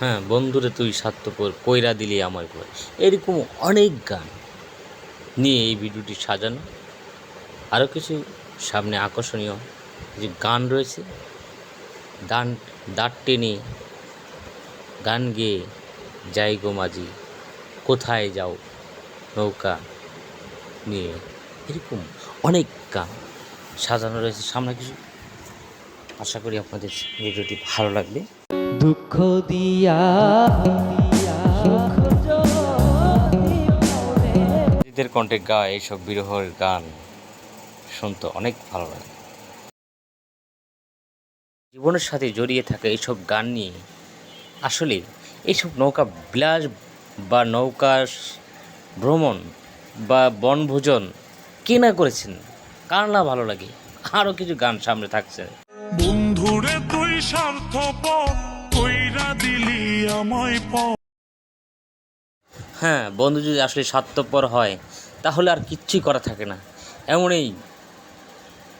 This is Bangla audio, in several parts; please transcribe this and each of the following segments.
হ্যাঁ বন্ধুরে তুই স্বার্থপর কইরা দিলি আমার ঘর। এরকম অনেক গান নিয়ে এই ভিডিওটি সাজানো। আরও কিছু সামনে আকর্ষণীয় যে গান রয়েছে, দান, দাঁত টেনে গান গেয়ে যাই গো মাঝি, কোথায় যাও নৌকা নিয়ে। এরকম অনেক গান সাজানো রয়েছে। সামনে কিছু আশা করি আপনাদের ভিডিওটি ভালো লাগবে। দুঃখ দিয়া নিজেদের কণ্ঠে গায় এইসব বিরহের গান শুনতে অনেক ভালো লাগে। জীবনের সাথে জড়িয়ে থাকা এইসব গান নিয়ে আসলে এইসব নৌকা বিলাস বা নৌকা ভ্রমণ বা বনভোজন কে না করেছেন? কার না ভালো লাগে? আরও কিছু গান সামনে থাকছে। হ্যাঁ বন্ধু যদি আসলে স্বার্থপর হয়, তাহলে আর কিচ্ছুই করা থাকে না। এমনই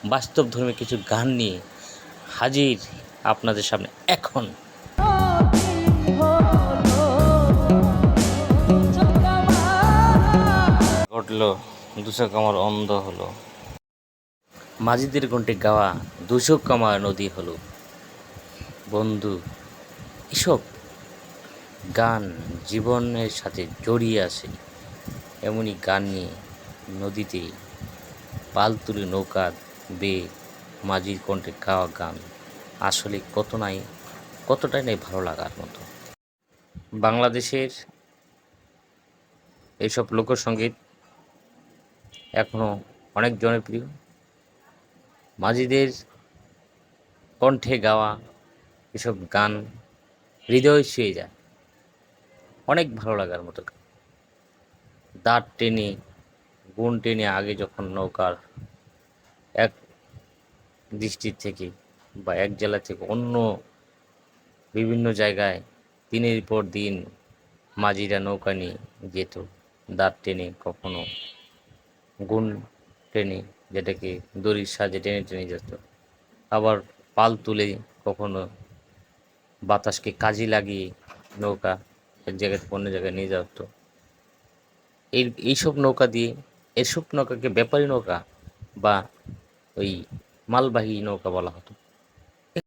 বাস্তব ধর্মী কিছু গান নিয়ে হাজির আপনাদের সামনে এখন। ঘটলো, দুশো কামার অন্ধ হলো। মাঝিদের কণ্ঠে গাওয়া দুশো কামার নদী হলো। বন্ধু, এসব গান জীবনের সাথে জড়িয়ে আছে। এমনই গান নিয়ে নদীতে পাল তুলে নৌকা বেয়ে মাঝির কণ্ঠে গাওয়া গান আসলে কত নাই, কতটাই নাই ভালো লাগার মতো। বাংলাদেশের এইসব লোকসঙ্গীত এখনও অনেক জনপ্রিয়। মাঝিদের কণ্ঠে গাওয়া এসব গান হৃদয় ছুঁয়ে যায় অনেক ভালো লাগার মতো। দাঁত টেনে, গুণ টেনে আগে যখন নৌকার এক ডিস্ট্রিক্ট থেকে বা এক জেলা থেকে অন্য বিভিন্ন জায়গায় দিনের পর দিন মাঝিরা নৌকা নিয়ে যেত, দাঁত টেনে কখনো গুণ টেনে যেটাকে দড়ির সাহায্যে টেনে টেনে যেত, আবার পাল তুলে কখনো বাতাসকে কাজে লাগিয়ে নৌকা এক জায়গা থেকে অন্য জায়গায় নিয়ে যাওয়া হতো এই এইসব নৌকা দিয়ে, এসব নৌকাকে ব্যাপারী নৌকা বা ওই মালবাহী নৌকা বলা হতো।